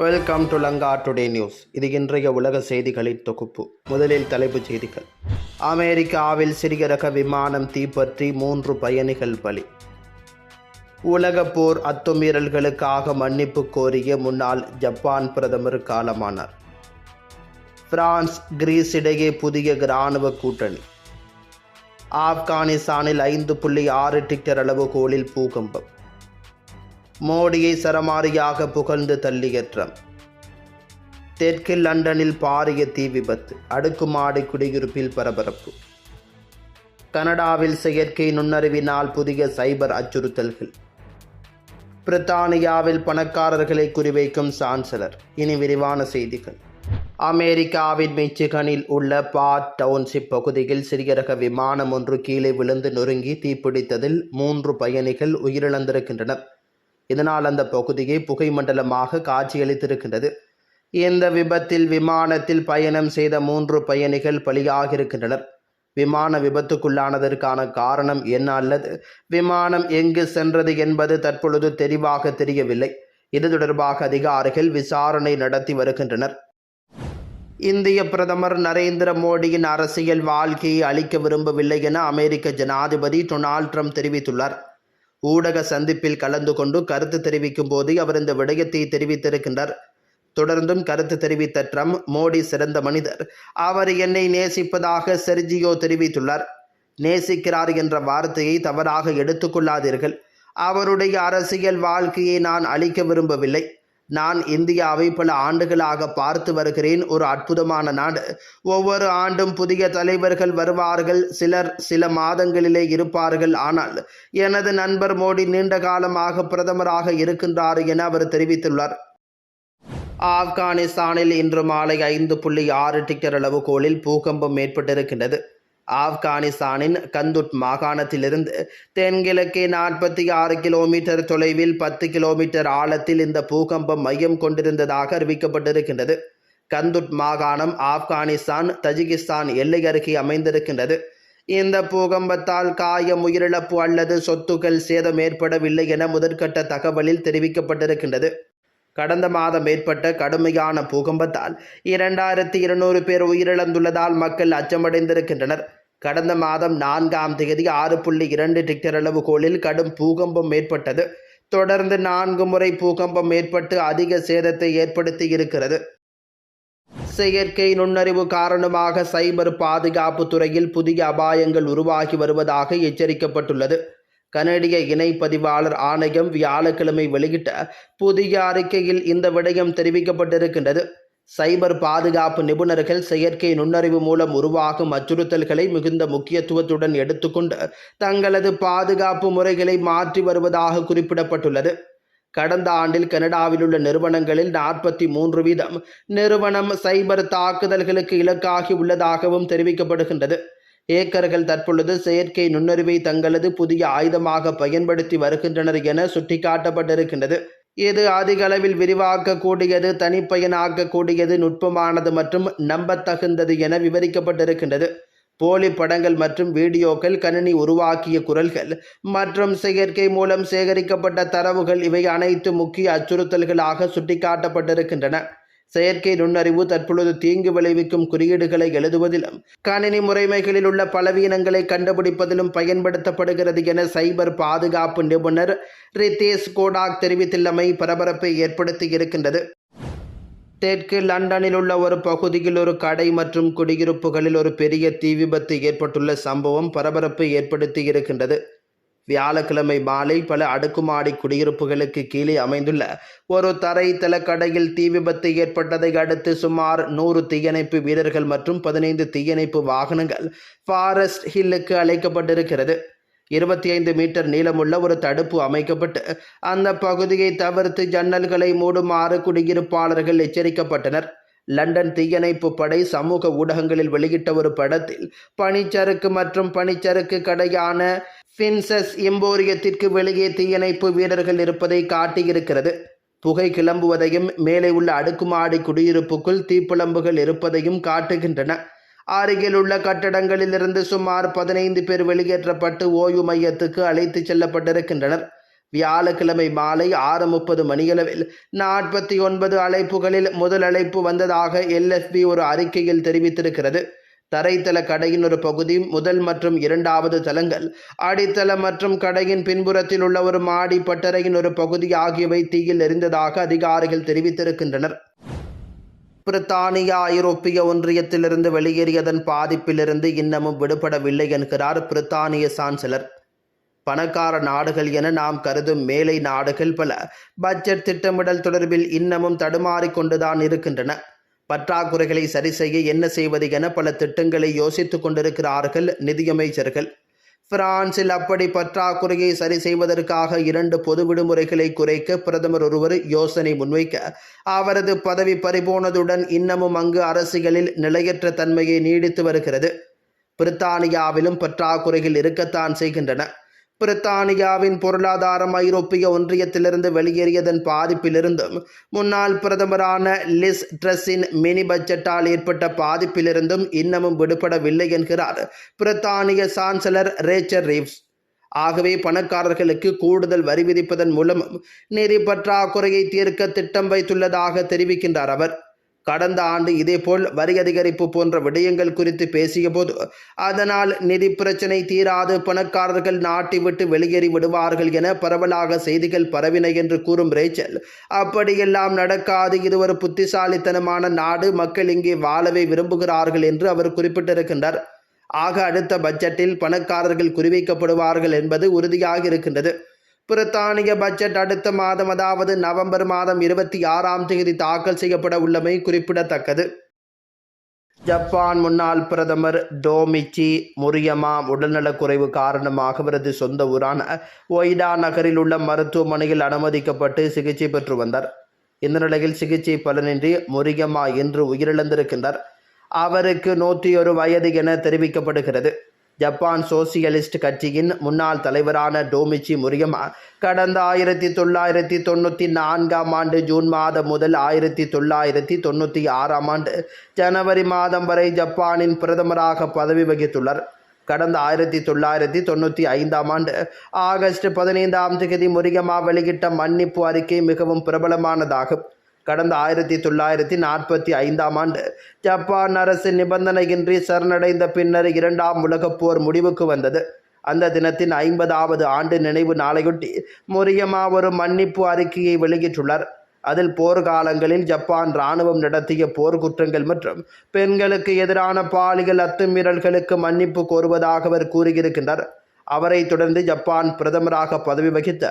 Welcome to Lanka today news இது இன்றைய உலக செய்திகளின் தொகுப்பு. முதலில் தலைப்புச் செய்திகள். அமெரிக்காவில் சிறிய ரக விமானம் தீப்பற்றி மூன்று பயணிகள் பலி. உலகப் போர் அத்துமீறல்களுக்காக மன்னிப்பு கோரிய முன்னாள் ஜப்பான் பிரதமர் காலமானார். பிரான்ஸ் கிரீஸ் இடையே புதிய இராணுவ கூட்டணி. ஆப்கானிஸ்தானில் ஐந்து புள்ளி ஆறு டிக்டர் அளவு கோலில் பூகம்பம். மோடியை சரமாரியாக புகழ்ந்து தள்ளியற்றம். தெற்கு லண்டனில் பாரிய தீ விபத்து அடுக்குமாடி குடியிருப்பில் பரபரப்பு. கனடாவில் செயற்கை நுண்ணறிவினால் புதிய சைபர் அச்சுறுத்தல்கள். பிரித்தானியாவில் பணக்காரர்களை குறிவைக்கும் சான்சலர். இனி விரிவான செய்திகள். அமெரிக்காவின் மிச்சிகனில் உள்ள பாட் டவுன்ஷிப் பகுதியில் சிறிய ரக விமானம் ஒன்று கீழே விழுந்து நொறுங்கி தீப்பிடித்ததில் மூன்று பயணிகள் உயிரிழந்திருக்கின்றனர். இதனால் அந்த பகுதியை புகை மண்டலமாக காட்சியளித்திருக்கின்றது. இந்த விபத்தில் விமானத்தில் பயணம் செய்த மூன்று பயணிகள் பலியாகியிருக்கின்றனர். விமான விபத்துக்குள்ளானதற்கான காரணம் என்ன அல்லது விமானம் எங்கு சென்றது என்பது தற்பொழுது தெளிவாக தெரியவில்லை. இது தொடர்பாக அதிகாரிகள் விசாரணை நடத்தி வருகின்றனர். இந்திய பிரதமர் நரேந்திர மோடியின் அரசியல் வாழ்க்கையை அளிக்க விரும்பவில்லை என அமெரிக்க ஜனாதிபதி டொனால்ட் ட்ரம்ப் தெரிவித்துள்ளார். ஊடக சந்திப்பில் கலந்து கொண்டு கருத்து தெரிவிக்கும் போது அவர் இந்த விடயத்தை தெரிவித்திருக்கின்றார். தொடர்ந்தும் கருத்து தெரிவித்த ட்ரம்ப் மோடி சிறந்த மனிதர். அவர் என்னை நேசிப்பதாக செர்ஜியோ தெரிவித்துள்ளார். நேசிக்கிறார் என்ற வார்த்தையை தவறாக எடுத்துக்கொள்ளாதீர்கள் அவருடைய அரசியல் வாழ்க்கையை நான் அளிக்க விரும்பவில்லை. நான் இந்தியாவை பல ஆண்டுகளாக பார்த்து வருகிறேன். ஒரு அற்புதமான நாடு. ஒவ்வொரு ஆண்டும் புதிய தலைவர்கள் வருவார்கள். சிலர் சில மாதங்களிலே இருப்பார்கள். ஆனால் எனது நண்பர் மோடி நீண்ட காலமாக பிரதமராக இருக்கின்றார் என அவர் தெரிவித்துள்ளார். ஆப்கானிஸ்தானில் இன்று மாலை ஐந்து புள்ளி ஆறு டிக்டர் அளவுகோலில் பூகம்பம் ஏற்பட்டிருக்கின்றது. ஆப்கானிஸ்தானின் கந்துட் மாகாணத்திலிருந்து தென்கிழக்கே நாற்பத்தி ஆறு கிலோமீட்டர் தொலைவில் பத்து கிலோமீட்டர் ஆழத்தில் இந்த பூகம்பம் மையம் கொண்டிருந்ததாக அறிவிக்கப்பட்டிருக்கின்றது. கந்துட் மாகாணம் ஆப்கானிஸ்தான் தஜிகிஸ்தான் எல்லை அருகே அமைந்திருக்கின்றது. இந்த பூகம்பத்தால் காயம் உயிரிழப்பு அல்லது சொத்துக்கள் சேதம் ஏற்படவில்லை என முதற்கட்ட தகவலில் தெரிவிக்கப்பட்டிருக்கின்றது. கடந்த மாதம் ஏற்பட்ட கடுமையான பூகம்பத்தால் இரண்டாயிரத்தி இருநூறு பேர் உயிரிழந்துள்ளதால் மக்கள் அச்சமடைந்திருக்கின்றனர். கடந்த மாதம் நான்காம் தேதி ஆறு புள்ளி இரண்டு டிக்டர் அளவுகோலில் கடும் பூகம்பம் ஏற்பட்டது. தொடர்ந்து நான்கு முறை பூகம்பம் ஏற்பட்டு அதிக சேதத்தை ஏற்படுத்தி இருக்கிறது செயற்கை நுண்ணறிவு காரணமாக சைபர் பாதுகாப்பு துறையில் புதிய அபாயங்கள் உருவாகி வருவதாக எச்சரிக்கப்பட்டுள்ளது. கனடிய இணை பதிவாளர் ஆணையம் வியாழக்கிழமை வெளியிட்ட புதிய அறிக்கையில் இந்த விடயம் தெரிவிக்கப்பட்டிருக்கின்றது. சைபர் பாதுகாப்பு நிபுணர்கள் செயற்கை நுண்ணறிவு மூலம் உருவாகும் அச்சுறுத்தல்களை மிகுந்த முக்கியத்துவத்துடன் எடுத்துக்கொண்டு தங்களது பாதுகாப்பு முறைகளை மாற்றி வருவதாக குறிப்பிடப்பட்டுள்ளது. கடந்த ஆண்டில் கனடாவில் உள்ள நிறுவனங்களில் நாற்பத்தி மூன்று வீதம் நிறுவனம் சைபர் தாக்குதல்களுக்கு இலக்காகி உள்ளதாகவும் தெரிவிக்கப்படுகின்றது. ஏக்கர்கள் தற்பொழுது செயற்கை நுண்ணறிவை தங்களது புதிய ஆயுதமாக பயன்படுத்தி வருகின்றனர் என சுட்டிக்காட்டப்பட்டிருக்கின்றது. இது அதிக அளவில் விரிவாக்கக்கூடியது தனிப்பயனாக்கக்கூடியது நுட்பமானது மற்றும் நம்பத்தகுந்தது என விவரிக்கப்பட்டிருக்கின்றது. போலி படங்கள் மற்றும் வீடியோக்கள் கணினி உருவாக்கிய குரல்கள் மற்றும் செயற்கை மூலம் சேகரிக்கப்பட்ட தரவுகள் இவை அனைத்து முக்கிய அச்சுறுத்தல்களாக சுட்டிக்காட்டப்பட்டிருக்கின்றன. செயற்கை நுண்ணறிவு தற்பொழுது தீங்கு விளைவிக்கும் குறியீடுகளை எழுதுவதிலும் கணினி முறைமைகளில் உள்ள பலவீனங்களை கண்டுபிடிப்பதிலும் பயன்படுத்தப்படுகிறது என சைபர் பாதுகாப்பு நிபுணர் ரிதேஷ் கோடாக் தெரிவித்துள்ளமை பரபரப்பை ஏற்படுத்தி இருக்கின்றது. தெற்கு லண்டனில் உள்ள ஒரு பகுதியில் ஒரு கடை மற்றும் குடியிருப்புகளில் ஒரு பெரிய தீ விபத்து ஏற்பட்டுள்ள சம்பவம் பரபரப்பை ஏற்படுத்தி இருக்கின்றது. வியாழக்கிழமை மாலை பல அடுக்குமாடி குடியிருப்புகளுக்கு கீழே அமைந்துள்ள ஒரு தரைத்தள கடையில் தீ விபத்து ஏற்பட்டதை அடுத்து சுமார் நூறு தீயணைப்பு வீரர்கள் மற்றும் பதினைந்து தீயணைப்பு வாகனங்கள் ஃபாரஸ்ட் ஹில்லுக்கு அழைக்கப்பட்டிருக்கிறது. இருபத்தி ஐந்து மீட்டர் நீளமுள்ள ஒரு தடுப்பு அமைக்கப்பட்டு அந்த பகுதியை தவிர்த்து ஜன்னல்களை மூடுமாறு குடியிருப்பாளர்கள் எச்சரிக்கப்பட்டனர். லண்டன் தீயணைப்பு படை சமூக ஊடகங்களில் வெளியிட்ட ஒரு படத்தில் பனிச்சறுக்கு மற்றும் பனிச்சறுக்கு கடையான ஃபின்சஸ் எம்போரியத்திற்கு வெளியே தீயணைப்பு வீரர்கள் இருப்பதை காட்டியிருக்கிறது. புகை கிளம்புவதையும் மேலே உள்ள அடுக்குமாடி குடியிருப்புக்குள் தீப்பிழம்புகள் இருப்பதையும் காட்டுகின்றன. அருகில் உள்ள கட்டடங்களிலிருந்து சுமார் பதினைந்து பேர் வெளியேற்றப்பட்டு ஓய்வு மையத்துக்கு அழைத்துச் செல்லப்பட்டிருக்கின்றனர். வியாழக்கிழமை மாலை ஆறு முப்பது மணியளவில் நாற்பத்தி ஒன்பது அழைப்புகளில் முதல் அழைப்பு வந்ததாக எல்எஃபி ஒரு அறிக்கையில் தெரிவித்திருக்கிறது. தரைத்தள கடையின் ஒரு பகுதி முதல் மற்றும் இரண்டாவது தளங்கள். அடித்தள மற்றும் கடையின் பின்புறத்தில் உள்ள ஒரு மாடி பட்டறையின் ஒரு பகுதி ஆகியவை தீயில் எரிந்ததாக அதிகாரிகள் தெரிவித்திருக்கின்றனர். பிரித்தானியா ஐரோப்பிய ஒன்றியத்திலிருந்து வெளியேறியதன் பாதிப்பிலிருந்து இன்னமும் விடுபடவில்லை என்கிறார் பிரித்தானிய சான்சலர். பணக்கார நாடுகள் என நாம் கருதும் மேலை நாடுகள் பல. பட்ஜெட் திட்டமிடல் தொடர்பில் இன்னமும் தடுமாறிக்கொண்டுதான் இருக்கின்றன. பற்றாக்குறைகளை சரி செய்ய என்ன செய்வது என பல திட்டங்களை யோசித்துக் கொண்டிருக்கிறார்கள் நிதியமைச்சர்கள். பிரான்சில் அப்படி பற்றாக்குறையை சரி செய்வதற்காக இரண்டு பொது விடுமுறைகளை குறைக்க பிரதமர் ஒருவர் யோசனை முன்வைக்க அவரது பதவி பறிபோனதுடன் இன்னமும் அங்கு அரசியலில் நிலையற்ற தன்மையை நீடித்து வருகிறது. பிரித்தானியாவிலும் பற்றாக்குறைகள் இருக்கத்தான் செய்கின்றன. பிரித்தானியாவின் பொருளாதாரம் ஐரோப்பிய ஒன்றியத்திலிருந்து வெளியேறியதன் பாதிப்பிலிருந்தும் முன்னாள் பிரதமரான லிஸ் ட்ரஸின் மினி பட்ஜெட்டால் ஏற்பட்ட பாதிப்பிலிருந்தும் இன்னமும் விடுபடவில்லை என்கிறார் பிரித்தானிய சான்சலர் ரேச்சர் ரீவ்ஸ். ஆகவே பணக்காரர்களுக்கு கூடுதல் வரி விதிப்பதன் மூலமும் நிதி பற்றாக்குறையை தீர்க்க திட்டம் வைத்துள்ளதாக தெரிவிக்கின்றார் அவர். கடந்த ஆண்டு இதேபோல் வரி அதிகரிப்பு போன்ற விடயங்கள் குறித்து பேசியபோது அதனால் நிதி பிரச்சினை தீராது பணக்காரர்கள் நாட்டை விட்டு வெளியேறி விடுவார்கள் என பரவலாக செய்திகள் பரவின என்று கூறும் ரேச்சல். அப்படியெல்லாம் நடக்காது. இது ஒரு புத்திசாலித்தனமான நாடு. மக்கள் இங்கே வாழவே விரும்புகிறார்கள் என்று அவர் குறிப்பிட்டிருக்கின்றார். ஆக அடுத்த பட்ஜெட்டில் பணக்காரர்கள் குறிவைக்கப்படுவார்கள் என்பது உறுதியாக இருக்கின்றது. பிரித்தானிய பட்ஜெட் அடுத்த மாதம் அதாவது நவம்பர் மாதம் இருபத்தி ஆறாம் தேதி தாக்கல் செய்யப்பட உள்ளமை குறிப்பிடத்தக்கது. ஜப்பான் முன்னாள் பிரதமர் டோமிச்சி முரியமா உடல்நலக்குறைவு காரணமாக அவரது சொந்த ஊரான ஒய்டா நகரில் உள்ள மருத்துவமனையில் அனுமதிக்கப்பட்டு சிகிச்சை பெற்று வந்தார். இந்த நிலையில் சிகிச்சை பலனின்றி முரியமா இன்று உயிரிழந்திருக்கின்றார். அவருக்கு நூற்றி ஒரு வயது என தெரிவிக்கப்படுகிறது. ஜப்பான் சோசியலிஸ்ட் கட்சியின் முன்னாள் தலைவரான டோமிச்சி முரியமா கடந்த ஆயிரத்தி தொள்ளாயிரத்தி தொண்ணூற்றி நான்காம் ஆண்டு ஜூன் மாதம் முதல் ஆயிரத்தி தொள்ளாயிரத்தி தொண்ணூற்றி ஆறாம் ஆண்டு ஜனவரி மாதம் வரை ஜப்பானின் பிரதமராக பதவி வகித்துள்ளார். கடந்த ஆயிரத்தி தொள்ளாயிரத்தி தொண்ணூற்றி ஐந்தாம் ஆண்டு ஆகஸ்ட் பதினைந்தாம் தேதி முரியமா வெளியிட்ட மன்னிப்பு அறிக்கை மிகவும் பிரபலமானதாகும். கடந்த ஆயிரத்தி தொள்ளாயிரத்தி நாற்பத்தி ஐந்தாம் ஆண்டு ஜப்பான் அரசு நிபந்தனையின்றி சரணடைந்த பின்னர் இரண்டாம் உலகப் போர் முடிவுக்கு வந்தது. அந்த தினத்தின் ஐம்பதாவது ஆண்டு நினைவு நாளையொட்டி முரியமா ஒரு மன்னிப்பு அறிக்கையை வெளியிட்டுள்ளார். அதில் போர்க்காலங்களில் ஜப்பான் இராணுவம் நடத்திய போர்க்குற்றங்கள் மற்றும் பெண்களுக்கு எதிரான பாலியல் அத்துமீறல்களுக்கு மன்னிப்பு கோருவதாக அவர் கூறியிருக்கின்றார். அவரை தொடர்ந்து ஜப்பான் பிரதமராக பதவி வகித்த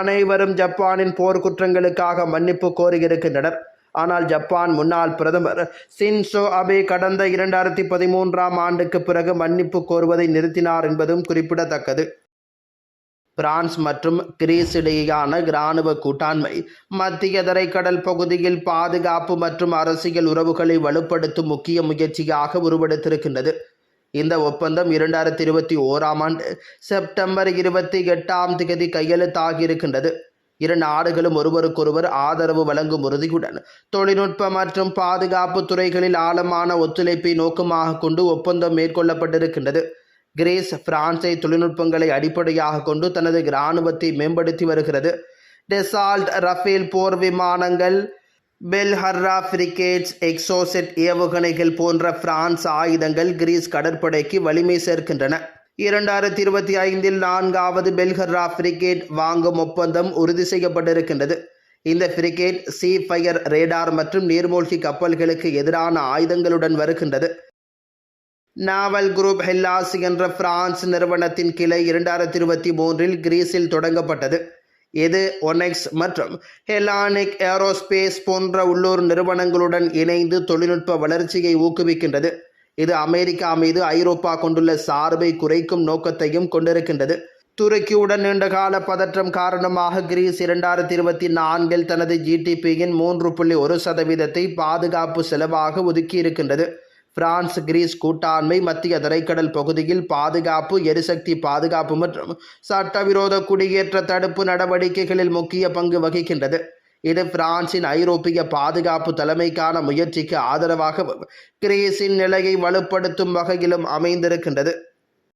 அனைவரும் ஜப்பானின் போர்க்குற்றங்களுக்காக மன்னிப்பு கோரியிருக்கின்றனர் ஆனால் ஜப்பான் முன்னாள் பிரதமர் சின்சோ அபே கடந்த இரண்டாயிரத்தி பதிமூன்றாம் ஆண்டுக்கு பிறகு மன்னிப்பு கோருவதை நிறுத்தினார் என்பதும் குறிப்பிடத்தக்கது. பிரான்ஸ் மற்றும் கிரீஸ் இடையேயான இராணுவ கூட்டாண்மை மத்திய தரைக்கடல் பகுதியில் பாதுகாப்பு மற்றும் அரசியல் உறவுகளை வலுப்படுத்தும் முக்கிய முயற்சியாக உருவெடுத்திருக்கின்றது. இந்த ஒப்பந்தம் இரண்டாயிரத்தி இருபத்தி ஓராம் ஆண்டு செப்டம்பர் இருபத்தி எட்டாம் தேதி கையெழுத்தாகியிருக்கின்றது. இரு நாடுகளும் ஒருவருக்கொருவர் ஆதரவு வழங்கும் உறுதியுடன் தொழில்நுட்ப மற்றும் பாதுகாப்பு துறைகளில் ஆழமான ஒத்துழைப்பை நோக்கமாக கொண்டு ஒப்பந்தம் மேற்கொள்ளப்பட்டிருக்கின்றது. கிரீஸ் பிரான்சை தொழில்நுட்பங்களை அடிப்படையாக கொண்டு தனது இராணுவத்தை மேம்படுத்தி வருகிறது. டெசால்ட் ரஃபேல் போர் விமானங்கள் பெல்ஹர்ரா ஃப்ரிகேட்ஸ் எக்ஸோசெட் ஏவுகணைகள் போன்ற பிரான்ஸ் ஆயுதங்கள் கிரீஸ் கடற்படைக்கு வலிமை சேர்க்கின்றன. இரண்டாயிரத்தி இருபத்தி ஐந்தில் நான்காவது பெல்ஹர்ரா ஃப்ரிகேட் வாங்கும் ஒப்பந்தம் உறுதி செய்யப்பட்டிருக்கின்றது. இந்த ஃப்ரிகேட் சீ ஃபயர் ரேடார் மற்றும் நீர்மூழ்கி கப்பல்களுக்கு எதிரான ஆயுதங்களுடன் வருகின்றது. நாவல் குரூப் ஹெல்லாஸ் என்ற பிரான்ஸ் நிறுவனத்தின் கிளை இரண்டாயிரத்தி இருபத்தி மூன்றில் கிரீஸில் தொடங்கப்பட்டது. இது ஒனெக்ஸ் மற்றும் ஹெலானிக் ஏரோஸ்பேஸ் போன்ற உள்ளூர் நிறுவனங்களுடன் இணைந்து தொழில்நுட்ப வளர்ச்சியை ஊக்குவிக்கின்றது. இது அமெரிக்கா மீது ஐரோப்பா கொண்டுள்ள சார்பை குறைக்கும் நோக்கத்தையும் கொண்டிருக்கின்றது. துருக்கியுடன் நீண்டகால பதற்றம் காரணமாக கிரீஸ் இரண்டாயிரத்தி இருபத்தி நான்கில் தனது ஜிடிபியின் மூன்று புள்ளி ஒரு சதவீதத்தை பாதுகாப்பு செலவாக ஒதுக்கியிருக்கின்றது. பிரான்ஸ் கிரீஸ் கூட்டாண்மை மத்திய தரைக்கடல் பகுதியில் பாதுகாப்பு எரிசக்தி பாதுகாப்பு மற்றும் சட்டவிரோத குடியேற்ற தடுப்பு நடவடிக்கைகளில் முக்கிய பங்கு வகிக்கின்றது. இது பிரான்சின் ஐரோப்பிய பாதுகாப்பு தலைமைக்கான முயற்சிக்கு ஆதரவாகவும் கிரீஸின் நிலையை வலுப்படுத்தும் வகையிலும் அமைந்திருக்கின்றது.